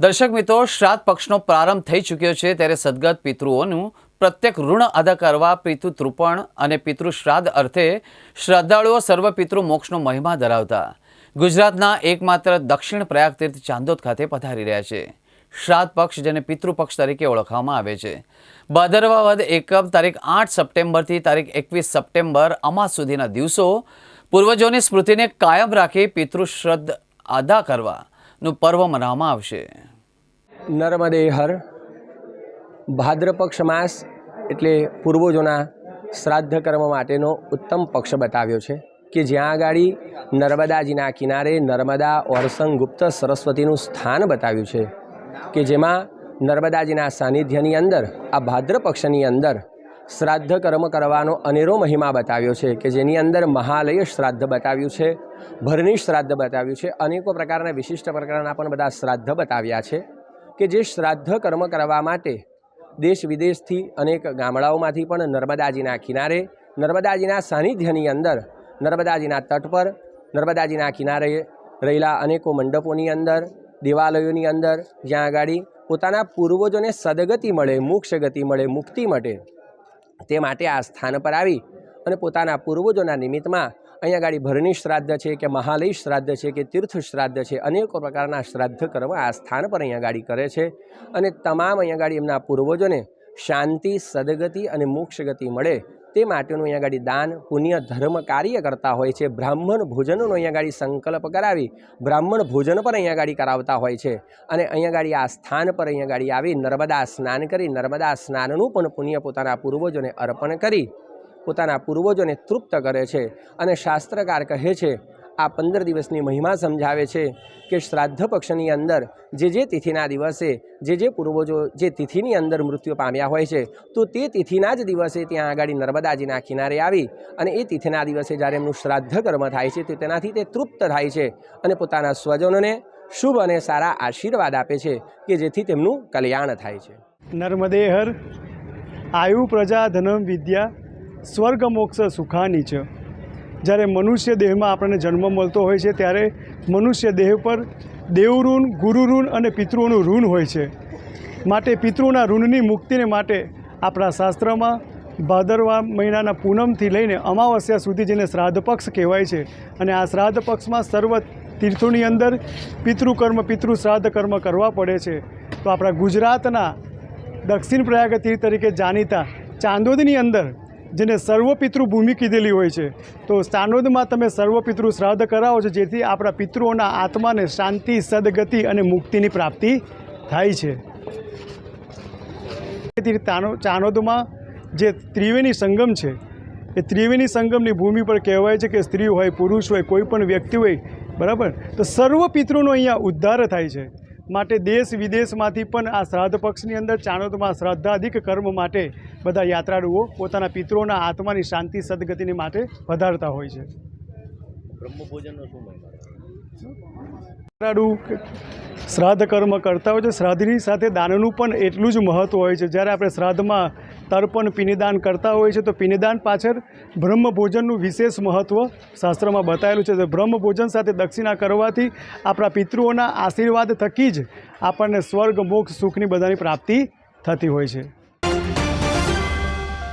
દર્શક મિત્રો, શ્રાદ્ધ પક્ષનો પ્રારંભ થઈ ચૂક્યો છે ત્યારે સદગત પિતૃઓનું પ્રત્યેક ઋણ અદા કરવા પિતૃ તૃપણ અને પિતૃ શ્રાદ્ધ અર્થે શ્રદ્ધાળુઓ સર્વ પિતૃ મોક્ષનો મહિમા ધરાવતા ગુજરાતના એકમાત્ર દક્ષિણ પ્રયાગ તીર્થ ચાંદોદ ખાતે પધારી રહ્યા છે. શ્રાદ્ધ પક્ષ જેને પિતૃ પક્ષ તરીકે ઓળખવામાં આવે છે. ભાદરવા વદ એકમ તારીખ આઠ સપ્ટેમ્બરથી તારીખ એકવીસ સપ્ટેમ્બર અમાસ સુધીના દિવસો પૂર્વજોની સ્મૃતિને કાયમ રાખી પિતૃ શ્રદ્ધ અદા કરવાનું પર્વ મનાવવામાં આવશે. નર્મદે હર ભાદ્રપક્ષ માસ એટલે પૂર્વજોના શ્રાદ્ધ કર્મ માટેનો ઉત્તમ પક્ષ બતાવ્યો છે કે જ્યાં આગળ નર્મદાજીના કિનારે નર્મદા ઓરસંગ ગુપ્ત સરસ્વતીનું સ્થાન બતાવ્યું છે કે જેમાં નર્મદાજીના સાનિધ્યની અંદર, આ ભાદ્ર પક્ષની અંદર શ્રાદ્ધ કર્મ કરવાનો અનેરો મહિમા બતાવ્યો છે કે જેની અંદર મહાલય શ્રાદ્ધ બતાવ્યું છે ભરણી શ્રાદ્ધ બતાવ્યું છે, અનેકો પ્રકારના વિશિષ્ટ પ્રકારના પણ બધા શ્રાદ્ધ બતાવ્યા છે કે જે શ્રાદ્ધ કર્મ કરવા માટે દેશ વિદેશથી અનેક ગામડાઓમાંથી પણ નર્મદાજીના કિનારે, નર્મદાજીના સાનિધ્યની અંદર, નર્મદાજીના તટ પર, નર્મદાજીના કિનારે રહેલા અનેકો મંડપોની અંદર, દેવાલયોની અંદર, જ્યાં આગાડી પોતાના પૂર્વજોને સદગતિ મળે, મોક્ષ ગતિ મળે, મુક્તિ મળે તે માટે આ સ્થાન પર આવી અને પોતાના પૂર્વજોના નિમિત્તમાં અહીંયા આગળ ભરણી શ્રાદ્ધ છે કે મહાલય શ્રાદ્ધ છે કે તીર્થ શ્રાદ્ધ છે, અનેકો પ્રકારના શ્રાદ્ધ કર્મ આ સ્થાન પર અહીંયા આગળ કરે છે. અને તમામ અહીંયા આગળ એમના પૂર્વજોને શાંતિ, સદગતિ અને મોક્ષ ગતિ મળે તે માટેનું અહીંયા ગાડી દાન, પુણ્ય, ધર્મ કાર્ય કરતા હોય છે. બ્રાહ્મણ ભોજનનો અહીંયા ગાડી સંકલ્પ કરાવી, બ્રાહ્મણ ભોજન પણ અહીંયા ગાડી કરાવતા હોય છે. અને અહીંયા ગાડી આ સ્થાન પર અહીંયા ગાડી આવી, નર્મદા સ્નાન કરી, નર્મદા સ્નાનનું પણ પુણ્ય પોતાના પૂર્વજોને અર્પણ કરી, પોતાના પૂર્વજોને તૃપ્ત કરે છે. અને શાસ્ત્રકાર કહે છે આ પંદર દિવસની મહિમા સમજાવે છે કે શ્રાદ્ધ પક્ષની અંદર જે જે તિથિના દિવસે, જે જે પૂર્વજો, જે તિથિની અંદર મૃત્યુ પામ્યા હોય છે, તો તે તિથિના જ દિવસે ત્યાં આગળ નર્મદાજીના કિનારે આવી અને એ તિથિના દિવસે જ્યારે એમનું શ્રાદ્ધ કર્મ થાય છે, તો તેનાથી તે તૃપ્ત થાય છે અને પોતાના સ્વજનોને શુભ અને સારા આશીર્વાદ આપે છે કે જેથી તેમનું કલ્યાણ થાય છે. નર્મદે હર આયુ પ્રજા ધનમ વિદ્યા સ્વર્ગ મોક્ષ સુખાની છે જ્યારે મનુષ્ય દેહમાં આપણને જન્મ મળતો હોય છે, ત્યારે મનુષ્ય દેહ પર દેવઋણ ગુરુઋણ અને પિતૃઓનું ઋણ હોય છે. માટે પિતૃના ઋણની મુક્તિને માટે આપણા શાસ્ત્રમાં ભાદરવા મહિનાના પૂનમથી લઈને અમાવસ્યા સુધી જેને શ્રાદ્ધ પક્ષ કહેવાય છે, અને આ શ્રાદ્ધ પક્ષમાં સર્વ તીર્થોની અંદર પિતૃકર્મ પિતૃ શ્રાદ્ધ કર્મ કરવા પડે છે. તો આપણા ગુજરાતના દક્ષિણ પ્રયાગ તીર્થ તરીકે જાણીતા ચાંદોદની અંદર જેને સર્વપિતૃ ભૂમિ કીધેલી હોય છે. તો સાનોદમાં તમે સર્વપિતૃ શ્રાદ્ધ કરાવો છો, જેથી આપણા પિતૃઓના આત્માને શાંતિ, સદગતિ અને મુક્તિની પ્રાપ્તિ થાય છે. તેથી ચાણોદમાં જે ત્રિવેણી સંગમ છે, એ ત્રિવેણી સંગમની ભૂમિ પર કહેવાય છે કે સ્ત્રી હોય, પુરુષ હોય, કોઈ પણ વ્યક્તિ હોય, બરાબર? તો સર્વ પિતૃનો અહીંયા ઉદ્ધાર થાય છે. માટે દેશ વિદેશમાંથી પણ આ શ્રાદ્ધ પક્ષની અંદર ચાણોદમાં શ્રાદ્ધાધિક કર્મ માટે બધા યાત્રાળુઓ પોતાના પિતૃઓના આત્માની શાંતિ સદગતિની માટે વધારતા હોય છે. યાત્રાળુ શ્રાદ્ધ કર્મ કરતા હોય છે. શ્રાદ્ધની સાથે દાનનું પણ એટલું જ મહત્ત્વ હોય છે. જ્યારે આપણે શ્રાદ્ધમાં તર્પણ, પિનિદાન કરતા હોય છે. તો પિનિદાન પાછળ બ્રહ્મ ભોજનનું વિશેષ મહત્ત્વ શાસ્ત્રમાં બતાવેલું છે તો બ્રહ્મ ભોજન સાથે દક્ષિણા કરવાથી આપણા પિતૃઓના આશીર્વાદ થકી જ આપણને સ્વર્ગ, મોક્ષ, સુખની બધાની પ્રાપ્તિ થતી હોય છે.